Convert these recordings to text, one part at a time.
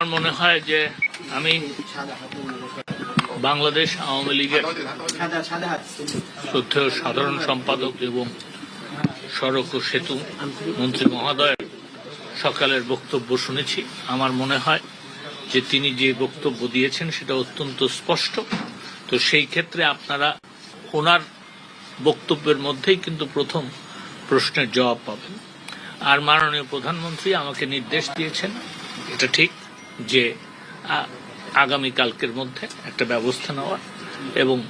আমার মনে হয় যে আমি বাংলাদেশ আওয়ামী লীগের শ্রদ্ধেয় সাধারণ সম্পাদক এবং সড়ক ও সেতু মন্ত্রী মহোদয়ের সকালের বক্তব্য শুনেছি। আমার মনে হয় যে তিনি যে বক্তব্য দিয়েছেন সেটা অত্যন্ত স্পষ্ট। তো সেই ক্ষেত্রে আপনারা ওনার বক্তব্যের মধ্যেই কিন্তু প্রথম প্রশ্নের জবাব পাবেন। আর মাননীয় প্রধানমন্ত্রী আমাকে নির্দেশ দিয়েছেন, এটা ঠিক। যে আগামীকালকের মধ্যে একটা ব্যবস্থা নেওয়ার এবং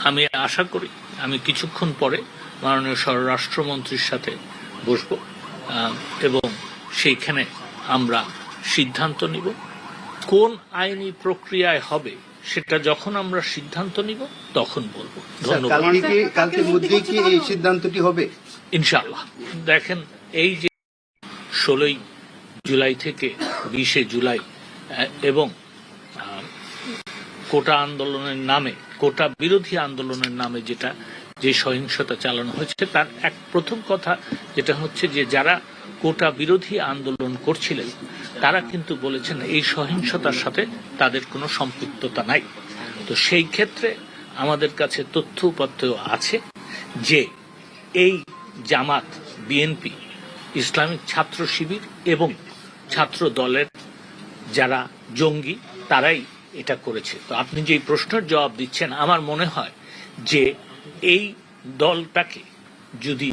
আমি আশা করি আমি কিছুক্ষণ পরে মাননীয় স্বরাষ্ট্রমন্ত্রীর সাথে বসব আহ, এবং সেইখানে আমরা সিদ্ধান্ত নিব। কোন আইনি প্রক্রিয়ায় হবে সেটা যখন আমরা সিদ্ধান্ত নিব তখন বলব। ধন্যবাদ। কালকের মধ্যে কি এই সিদ্ধান্তটি হবে? ইনশাআল্লাহ। দেখেন এই যে ষোলোই জুলাই থেকে বিশে জুলাই এবং কোটা আন্দোলনের নামে, কোটা বিরোধী আন্দোলনের নামে যেটা, যে সহিংসতা চালানো হয়েছে, তার এক প্রথম কথা যেটা হচ্ছে যে যারা কোটা বিরোধী আন্দোলন করছিলেন, তারা কিন্তু বলেছেন এই সহিংসতার সাথে তাদের কোনো সম্পৃক্ততা নাই। তো সেই ক্ষেত্রে আমাদের কাছে তথ্য উপাত্ত আছে যে এই জামাত, বিএনপি, ইসলামিক ছাত্র শিবির এবং ছাত্র দলের যারা জঙ্গি তারাই এটা করেছে। তো আপনি যে প্রশ্নের জবাব দিচ্ছেন আমার মনে হয় যে এই দলটাকে যদি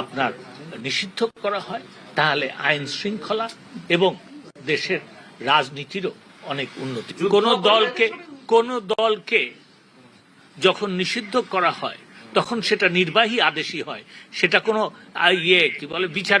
আপনার নিষিদ্ধ করা হয় তাহলে আইন শৃঙ্খলা এবং দেশের রাজনীতিরও অনেক উন্নতি। কোন দলকে কোন দলকে যখন নিষিদ্ধ করা হয় তখন সেটা নির্বাহী আদেশই হয়। সেটা কোনো ইয়ে কি বলে বিচার